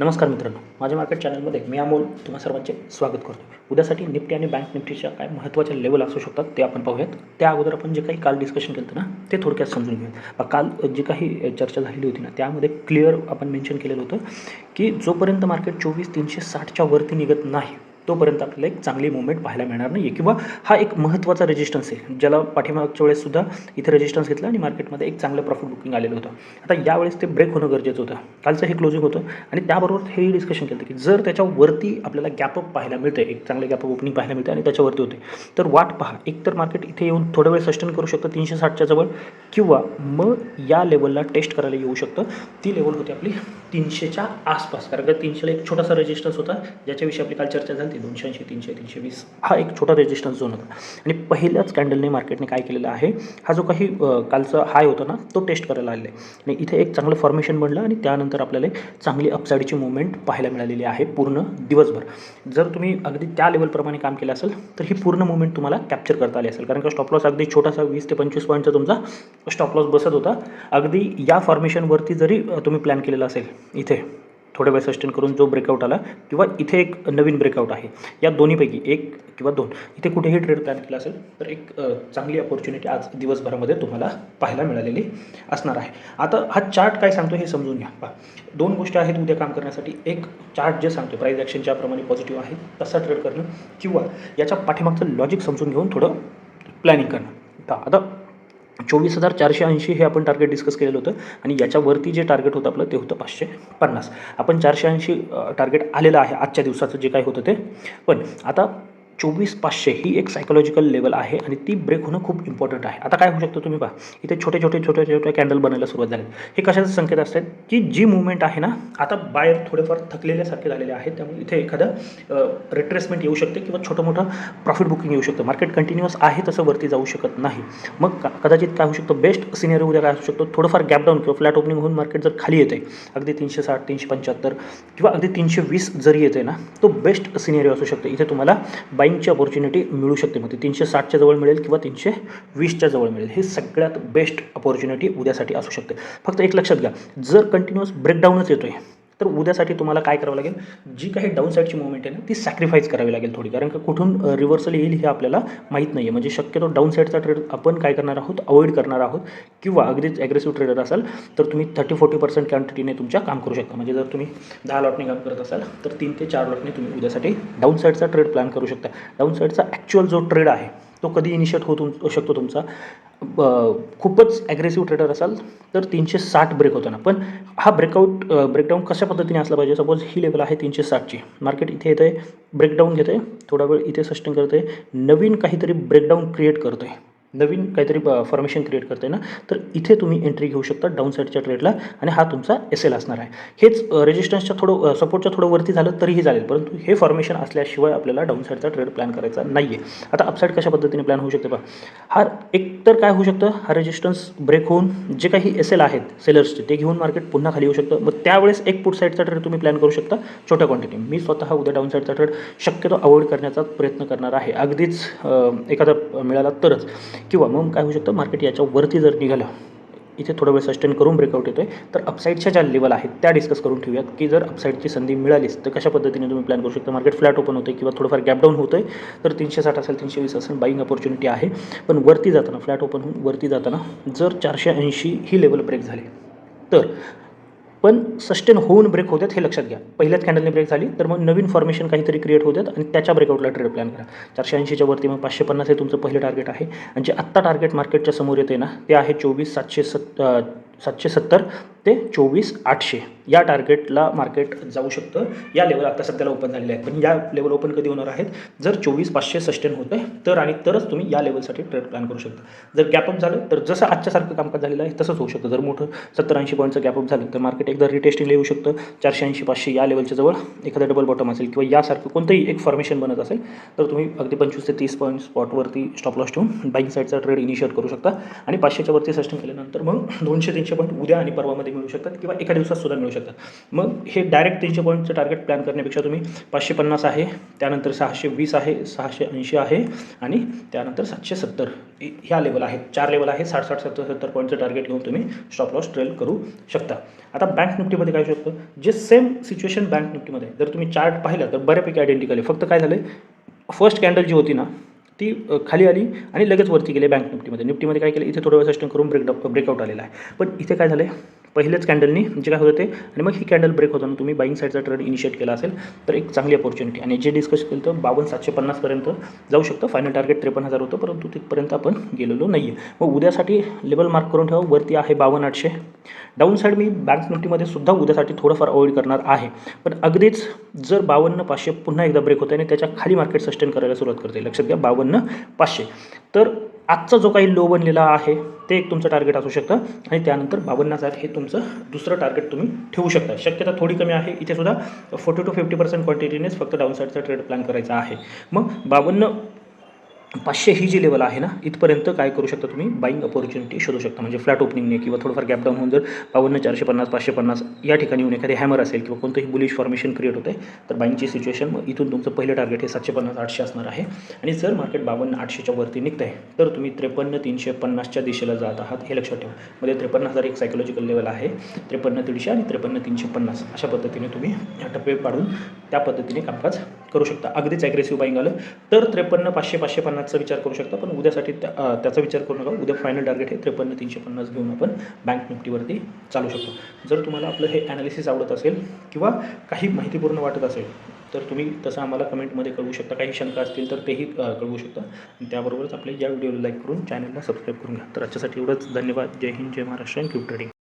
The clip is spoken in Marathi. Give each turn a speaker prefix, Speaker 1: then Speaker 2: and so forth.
Speaker 1: नमस्कार मित्रांनो माझ्या मार्केट चॅनलमध्ये मी अमोल तुम्हा सर्वांचे स्वागत करतो. उद्यासाठी निफ्टी आणि बँक निफ्टीच्या काय महत्त्वाच्या लेवल असू शकतात ते आपण पाहूयात. त्या अगोदर आपण जे काही काल डिस्कशन केलं होतं ना ते थोडक्यात समजून घेऊयात. काल जी काही चर्चा झालेली होती ना त्यामध्ये क्लिअर आपण मेन्शन केलेलं होतं की जोपर्यंत मार्केट चोवीस तीनशे साठच्या वरती निघत नाही तोपर्यंत आपल्याला एक चांगली मुवमेंट पाहायला मिळणार नाही आहे किंवा हा एक महत्त्वाचा रेजिस्टन्स आहे. ज्याला पाठीमागच्या वेळेससुद्धा इथे रेजिस्टन्स घेतला आणि मार्केटमध्ये एक चांगलं प्रॉफिट बुकिंग आलेलं होतं. आता यावेळेस ते ब्रेक होणं गरजेचं होतं. कालचं हे क्लोजिंग होतं. आणि त्याबरोबर हे डिस्कशन केलं की जर त्याच्यावरती आपल्याला गॅपअप पाहायला मिळतं एक चांगलं गॅपअप ओपनिंग पाहायला मिळतं आणि त्याच्यावरती होते तर वाट पहा. एकतर मार्केट इथे येऊन थोडा वेळ सस्टेन करू शकतं तीनशे साठच्या जवळ किंवा मग या लेवलला टेस्ट करायला येऊ शकतं. ती लेवल होती आपली तीनशेच्या आसपास. कारण का तीनशेला एक छोटासा रेजिस्टन्स होता ज्याच्याविषयी आपली काल चर्चा झाली. ते दोनशे ऐंशी तीनशे तीनशे वीस. हा एक छोटा रेजिस्टन्स झोन होता. आणि पहिल्याच कॅन्डलने मार्केटने काय केलेलं आहे हा जो काही कालचा हाय होता ना तो टेस्ट करायला आलेला आहे आणि इथे एक चांगलं फॉर्मेशन बनलं आणि त्यानंतर आपल्याला एक चांगली अपसाईडची मुवमेंट पाहायला मिळालेली आहे पूर्ण दिवसभर. जर तुम्ही अगदी त्या लेवलप्रमाणे काम केलं असेल तर ही पूर्ण मुवमेंट तुम्हाला कॅप्चर करता आली असेल. कारण का स्टॉप लॉस अगदी छोटासा वीस ते पंचवीस पॉईंटचा तुमचा स्टॉप लॉस बसत होता. अगदी या फॉर्मेशनवरती जरी तुम्ही प्लॅन केलेला असेल इथे थोड्या वेळ सस्टेन करून जो ब्रेकआउट आला किंवा इथे एक नवीन ब्रेकआउट आहे. या दोन्हीपैकी एक किंवा दोन इथे कुठेही ट्रेड प्लॅन केला असेल तर एक चांगली अपॉर्च्युनिटी आज दिवसभरामध्ये तुम्हाला पाहायला मिळालेली असणार आहे. आता हा चार्ट काय सांगतो हे समजून घ्या. पा दोन गोष्टी आहेत उद्या काम करण्यासाठी. एक चार्ट जे सांगतो प्राईज ॲक्शन ज्याप्रमाणे पॉझिटिव्ह आहे तसा ट्रेड करणं किंवा याच्या पाठीमागचं लॉजिक समजून घेऊन थोडं प्लॅनिंग करणं. आता चोवीस हजार चारशे ऐंशी हे आपण टार्गेट डिस्कस केलेलं होतं आणि याच्यावरती जे टार्गेट होतं आपलं ते होतं पाचशे पन्नास. आपण चारशे ऐंशी टार्गेट आलेलं आहे आजच्या दिवसाचं जे काय होतं ते. पण आता चोवीस पाचशे ही एक सायकोलॉजिकल लेवल आहे आणि ती ब्रेक होणं खूप इम्पॉर्टंट आहे. आता काय होऊ शकतं तुम्ही पहा. इथे छोटे छोटे छोटे छोटे कॅन्डल बनायला सुरुवात झाली. हे कशाचे संकेत असतात की जी मुवमेंट आहे ना आता बाहेर थोडेफार थकलेल्यासारखे झालेले आहेत. त्यामुळे इथे एखादं रिट्रेसमेंट येऊ शकते किंवा छोटं मोठं प्रॉफिट बुकिंग येऊ शकतं. मार्केट कंटिन्युअस आहे तसं वरती जाऊ शकत नाही. मग कदाचित काय होऊ शकतं? बेस्ट सिनेरी उद्या काय असू शकतो? थोडंफार गॅप डाऊन किंवा फ्लॅट ओपनिंग होऊन मार्केट जर खाली येते अगदी तीनशे साठ तीनशे पंच्याहत्तर किंवा अगदी तीनशे वीस जरी येते ना तो बेस्ट सिनेरी असू शकतो. इथे तुम्हाला बाईंगची अपॉर्च्युनिटी मिळू शकते. मग ती तीनशे साठच्या जवळ मिळेल किंवा तीनशे वीसच्या जवळ मिळेल. हे सगळ्यात बेस्ट अपॉर्च्युनिटी उद्यासाठी असू शकते. फक्त एक लक्षात घ्या. जर कंटिन्युअस ब्रेकडाऊनच येतो आहे तर उद्यासाठी तुम्हाला काय करावं लागेल? जी काही डाऊन साईडची मुवमेंट आहे ना ती सॅक्रिफाईस करावी लागेल थोडी. कारण का कुठून रिव्हर्सल येईल हे आपल्याला माहीत नाही आहे म्हणजे शक्यतो डाऊन साईडचा ट्रेड आपण काय करणार आहोत? अवॉइड करणार आहोत. किंवा अगदीच ॲग्रेसिव्ह ट्रेडर असाल तर तुम्ही थर्टी फोर्टी पर्सेंट क्वांटिटीने तुमच्या काम करू शकता. म्हणजे जर तुम्ही दहा लॉटने काम करत असाल तर तीन ते चार लॉटने तुम्ही उद्यासाठी डाऊन साईडचा ट्रेड प्लॅन करू शकता. डाऊन साईडचा ॲक्च्युअल जो ट्रेड आहे तो कधी इनिशिएट होत होऊ शकतो तुमचा? खूपच ॲग्रेसिव्ह ट्रेडर असाल तर तीनशे साठ ब्रेक होतो ना. पण हा ब्रेकआउट ब्रेकडाऊन कशा पद्धतीने असला पाहिजे? सपोज ही लेवल आहे तीनशे साठची. मार्केट इथे येतं आहे ब्रेकडाऊन घेतं आहे थोडा वेळ इथे सस्टेन करतं आहे नवीन काहीतरी ब्रेकडाऊन क्रिएट करतो आहे नवीन काहीतरी फॉर्मेशन क्रिएट करते ना तर इथे तुम्ही एंट्री घेऊ शकता डाऊन साईडच्या ट्रेडला आणि हा तुमचा एस एल असणार आहे. हेच रेजिस्टन्सच्या थोडं सपोर्टच्या थोडं वरती झालं तरीही चालेल परंतु हे फॉर्मेशन असल्याशिवाय आपल्याला डाऊन साईडचा ट्रेड प्लॅन करायचा नाही आहे आता अपसाईड कशा पद्धतीने प्लॅन होऊ शकते पहा. हा एक तर काय होऊ शकतं? हा रेजिस्टन्स ब्रेक होऊन जे काही एस एल आहेत सेलर्सचे ते घेऊन मार्केट पुन्हा खाली येऊ शकतं. मग त्यावेळेस एक पुट साईडचा ट्रेड तुम्ही प्लॅन करू शकता छोट्या क्वांटिटी मी स्वतः उद्या डाऊन साईडचा ट्रेड शक्यतो अवॉइड करण्याचा प्रयत्न करणार आहे. अगदीच एखादा मिळाला तरच. किंवा मग काय होऊ शकतं मार्केट याच्यावरती जर निघालं इथे थोडा वेळ सस्टेन करून ब्रेकआउट येतो आहे तर अपसाईडच्या ज्या लेवल आहेत त्या डिस्कस करून ठेवूयात की जर अपसाईडची संधी मिळालीच तर कशा पद्धतीने तुम्ही प्लॅन करू शकता? मार्केट फ्लॅट ओपन होतं किंवा थोडंफार गॅप डाऊन होतं आहे तर तीनशे साठ असेल तीनशे वीस असेल बाईंग अपॉर्च्युनिटी आहे. पण वरती जाताना फ्लॅट ओपन होऊन वरती जाताना जर चारशे ऐंशी ही लेवल ब्रेक झाली तर पण सस्टेन होऊन ब्रेक होतात हे लक्षात घ्या. पहिल्याच कॅन्डलने ब्रेक झाली तर मग नवीन फॉर्मेशन काहीतरी क्रिएट होतात आणि त्याच्या ब्रेकआउटला ट्रेड प्लॅन करा. चारशे ऐंशीच्या वरती मग पाचशे पन्नास हे तुमचं पहिलं टार्गेट आहे. आणि जे आत्ता टार्गेट मार्केटच्या समोर येते ना ते आहे चोवीस सातशे सत् सातशे सत्तर. ते चोवीस आठशे. या टार्गेटला मार्केट जाऊ शकतं. या लेवल आता सध्याला ओपन झालेल्या आहेत. पण या लेवल ओपन कधी होणार आहेत? जर चोवीस पाचशे सस्टेन होतं आहे तर आणि तरच तुम्ही या लेवलसाठी ट्रेड प्लॅन करू शकता. जर गॅपअप झालं तर जसं आजच्यासारखं कामकाज झालेलं आहे तसंच होऊ शकतं. जर मोठं सत्तर ऐंशी पॉईंटचं गॅपअप झालं तर मार्केट एकदा रिटेस्टिंगला येऊ शकतं. चारशे ऐंशी पाचशे या लेवलच्या जवळ एखादा डबल बॉटम असेल किंवा यासारखं कोणतंही एक फॉर्मेशन बनत असेल तर तुम्ही अगदी पंचवीस ते तीस पॉईंट स्पॉटवरती स्टॉप लॉस ठेवून बाईंग साईडचा ट्रेड इनिशिएट करू शकता. आणि पाचशेच्या वरती सस्टेन केल्यानंतर मग दोनशे तीनशे पॉईंट उद्या आणि परवामध्ये मिळू शकतात किंवा एका दिवसात सुद्धा मिळू शकतात. मग हे डायरेक्ट तीनशे पॉईंटचं टार्गेट प्लॅन करण्यापेक्षा तुम्ही पाचशे पन्नास आहे त्यानंतर सहाशे वीस आहे सहाशे ऐंशी आहे आणि त्यानंतर सातशे सत्तर. ह्या लेवल आहेत. चार लेवल आहे साठ साठ सत्तर सत्तर पॉईंटचं टार्गेट घेऊन तुम्ही स्टॉप लॉस ट्रेल करू शकता. आता बँक निफ्टीमध्ये काय होऊ शकतं जे सेम सिच्युएशन बँक निफ्टीमध्ये. जर तुम्ही चार्ट पाहिला तर बऱ्यापैकी आयडेंटिकल आहे. फक्त काय झालं फर्स्ट कॅन्डल जी होती ना ती खाली आली आणि लगेच वरती गेले बँक निफ्टीमध्ये. निफ्टीमध्ये काय केलं? इथे थोडं वेळ सस्टेन करून ब्रेक ब्रेकआउट आलेला आहे. पण इथे काय झालं पहिलेच कॅन्डलनी जे काय होतं ते आणि मग ही कॅन्डल ब्रेक होताना तुम्ही बाईंग साईडचा ट्रेड इनिशिएट केला असेल तर एक चांगली अपॉर्च्युनिटी आणि जे डिस्कस केलं तर बावन्न सातशे पन्नासपर्यंत जाऊ शकतं. फायनल टार्गेट त्रेपन्न हजार होतं परंतु तिथपर्यंत आपण गेलेलो नाही आहे मग उद्यासाठी लेवल मार्क करून ठेवा वरती आहे बावन्न आठशे. डाऊन साईड मी बँक निफ्टीमध्ये सुद्धा उद्यासाठी थोडंफार अवॉइड करणार आहे. पण अगदीच जर बावन्न पाचशे पुन्हा एकदा ब्रेक होते आणि त्याच्याखाली मार्केट सस्टेन करायला सुरुवात करते लक्षात घ्या बावन्न पाचशे. तर आजचा जो काही लो बनलेला आहे ते एक तुमचं टार्गेट असू शकतं. आणि त्यानंतर बावन्न हजार हे तुमचं दुसरं टार्गेट तुम्ही ठेवू शकता. शक्यता थोडी कमी आहे. इथे सुद्धा फोर्टी टू फिफ्टी पर्सेंट क्वांटिटीनेच फक्त डाऊन साईडचा ट्रेड प्लॅन करायचा आहे. मग बावन्न पाचशे ही जी लेवल आहे ना इथपर्यंत काय करू शकता तुम्ही? बाईंग अपॉर्च्युनिटी शोधू शकता. म्हणजे फ्लॅट ओपनिंगने किंवा थोडंफार गॅप डाऊन होऊन जर बावन्न चारशे पन्नास पाचशे पन्नास या ठिकाणी येऊन एखादी हॅमर असेल किंवा कोणतंही बुलिश फॉर्मेशन क्रिएट होते तर बाईंगची सिच्युएशन मग इथून तुमचं पहिलं टार्गेट हे सातशे पन्नास आठशे असणार आहे. आणि जर मार्केट बावन्न आठशेच्या वरती निघत आहे तर तुम्ही त्रेपन्न तीनशे पन्नासच्या दिशेला जात आहात हे लक्षात ठेवा. मध्ये त्रेपन्न हजार एक सायकोलॉजिकल लेवल आहे त्रेपन्न दीडशे आणि त्रेपन्न तीनशे पन्नास अशा पद्धतीने तुम्ही टप्पे पाडून त्या पद्धतीने कामकाज करू शकता. अगदीच ॲग्रेसिव्ह बाईंग आलं. तर त्रेपन्न पाचशे पाचशे पन्नासचा विचार करू शकता पण उद्यासाठी त्या त्याचा विचार करू नका. उद्या फायनल टार्गेट हे त्रेपन्न तीनशे पन्नास घेऊन आपण बँक निफ्टीवरती चालू शकतो. जर तुम्हाला आपलं हे ॲनालिसिस आवडत असेल किंवा काही माहितीपूर्ण वाटत असेल तर तुम्ही तसं आम्हाला कमेंटमध्ये कळवू शकता. काही शंका असतील तर तेही कळवू शकता. आणि त्याबरोबरच आपले या व्हिडिओला लाईक करून चॅनलला सबस्क्राईब करून घ्या. तर याच्यासाठी एवढंच. धन्यवाद. जय हिंद. जय महाराष्ट्र. And Q trading